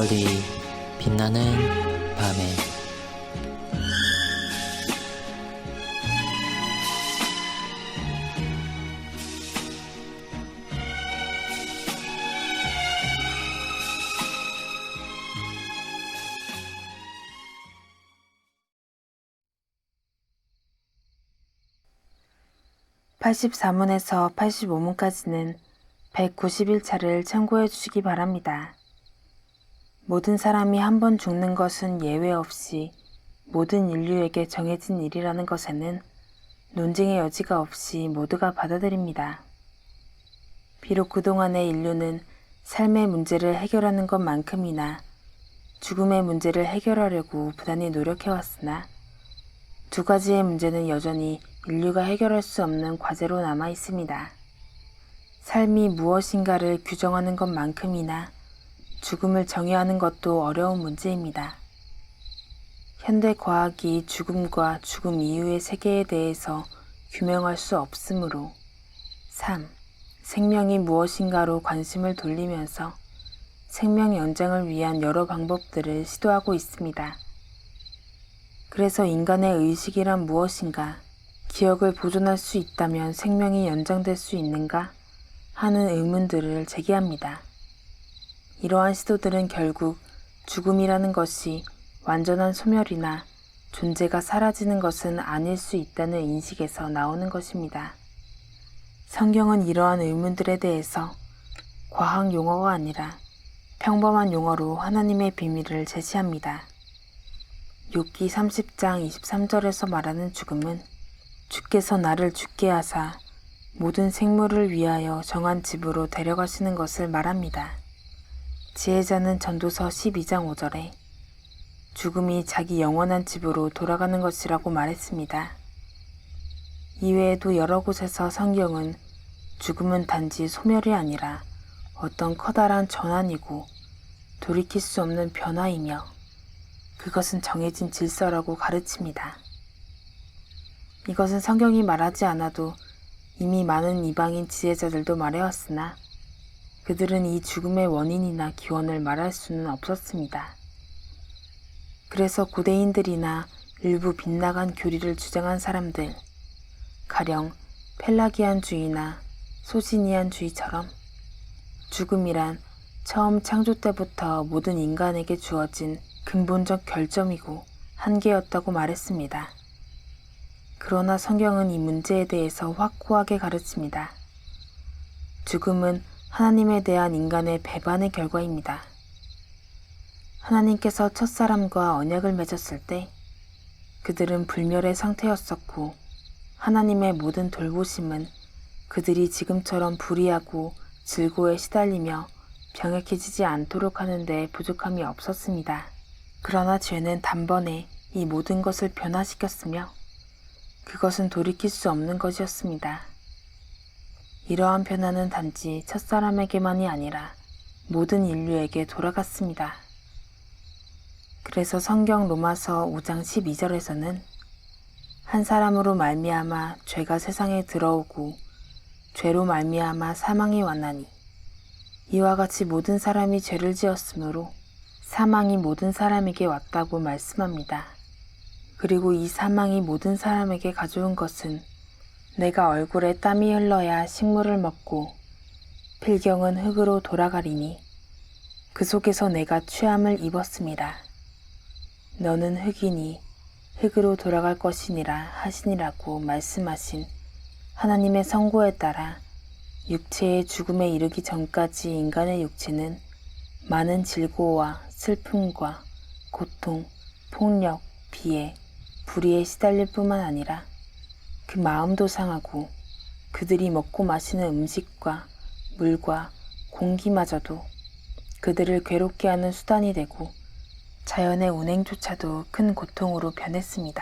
별이 빛나는 밤에 팔십사 문에서 85문까지는 191차를 참고해 주시기 바랍니다. 모든 사람이 한 번 죽는 것은 예외 없이 모든 인류에게 정해진 일이라는 것에는 논쟁의 여지가 없이 모두가 받아들입니다. 비록 그동안의 인류는 삶의 문제를 해결하는 것만큼이나 죽음의 문제를 해결하려고 부단히 노력해왔으나 두 가지의 문제는 여전히 인류가 해결할 수 없는 과제로 남아 있습니다. 삶이 무엇인가를 규정하는 것만큼이나 죽음을 정의하는 것도 어려운 문제입니다. 현대 과학이 죽음과 죽음 이후의 세계에 대해서 규명할 수 없으므로 3. 생명이 무엇인가로 관심을 돌리면서 생명 연장을 위한 여러 방법들을 시도하고 있습니다. 그래서 인간의 의식이란 무엇인가, 기억을 보존할 수 있다면 생명이 연장될 수 있는가 하는 의문들을 제기합니다. 이러한 시도들은 결국 죽음이라는 것이 완전한 소멸이나 존재가 사라지는 것은 아닐 수 있다는 인식에서 나오는 것입니다. 성경은 이러한 의문들에 대해서 과학 용어가 아니라 평범한 용어로 하나님의 비밀을 제시합니다. 욥기 30장 23절에서 말하는 죽음은 주께서 나를 죽게 하사 모든 생물을 위하여 정한 집으로 데려가시는 것을 말합니다. 지혜자는 전도서 12장 5절에 죽음이 자기 영원한 집으로 돌아가는 것이라고 말했습니다. 이외에도 여러 곳에서 성경은 죽음은 단지 소멸이 아니라 어떤 커다란 전환이고 돌이킬 수 없는 변화이며 그것은 정해진 질서라고 가르칩니다. 이것은 성경이 말하지 않아도 이미 많은 이방인 지혜자들도 말해왔으나 그들은 이 죽음의 원인이나 기원을 말할 수는 없었습니다. 그래서 고대인들이나 일부 빗나간 교리를 주장한 사람들, 가령 펠라기안주의나 소시니안주의처럼 죽음이란 처음 창조 때부터 모든 인간에게 주어진 근본적 결점이고 한계였다고 말했습니다. 그러나 성경은 이 문제에 대해서 확고하게 가르칩니다. 죽음은 하나님에 대한 인간의 배반의 결과입니다. 하나님께서 첫사람과 언약을 맺었을 때 그들은 불멸의 상태였었고 하나님의 모든 돌보심은 그들이 지금처럼 불의하고 질고에 시달리며 병약해지지 않도록 하는데 부족함이 없었습니다. 그러나 죄는 단번에 이 모든 것을 변화시켰으며 그것은 돌이킬 수 없는 것이었습니다. 이러한 변화는 단지 첫사람에게만이 아니라 모든 인류에게 돌아갔습니다. 그래서 성경 로마서 5장 12절에서는 한 사람으로 말미암아 죄가 세상에 들어오고 죄로 말미암아 사망이 왔나니 이와 같이 모든 사람이 죄를 지었으므로 사망이 모든 사람에게 왔다고 말씀합니다. 그리고 이 사망이 모든 사람에게 가져온 것은 내가 얼굴에 땀이 흘러야 식물을 먹고 필경은 흙으로 돌아가리니 그 속에서 내가 취함을 입었습니다. 너는 흙이니 흙으로 돌아갈 것이니라 하시니라고 말씀하신 하나님의 선고에 따라 육체의 죽음에 이르기 전까지 인간의 육체는 많은 질고와 슬픔과 고통, 폭력, 비애, 불의에 시달릴 뿐만 아니라 그 마음도 상하고 그들이 먹고 마시는 음식과 물과 공기마저도 그들을 괴롭게 하는 수단이 되고 자연의 운행조차도 큰 고통으로 변했습니다.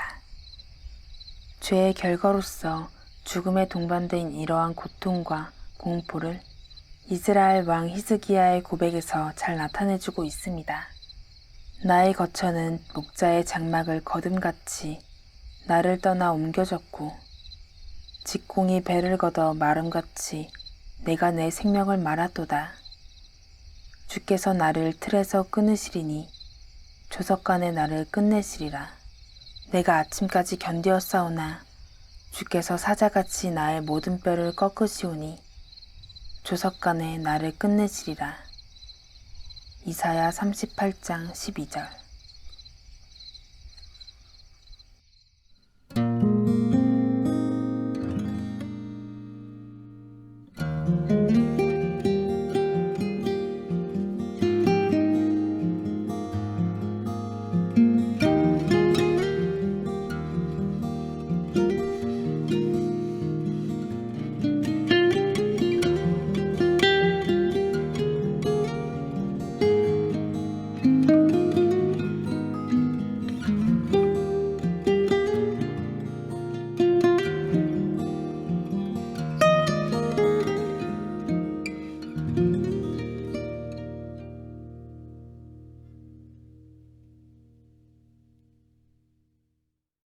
죄의 결과로서 죽음에 동반된 이러한 고통과 공포를 이스라엘 왕 히스기야의 고백에서 잘 나타내주고 있습니다. 나의 거처는 목자의 장막을 거둠같이 나를 떠나 옮겨졌고 직공이 배를 걷어 마름같이 내가 내 생명을 말았도다. 주께서 나를 틀에서 끊으시리니 조석간에 나를 끝내시리라. 내가 아침까지 견디었사오나 주께서 사자같이 나의 모든 뼈를 꺾으시오니 조석간에 나를 끝내시리라. 이사야 38장 12절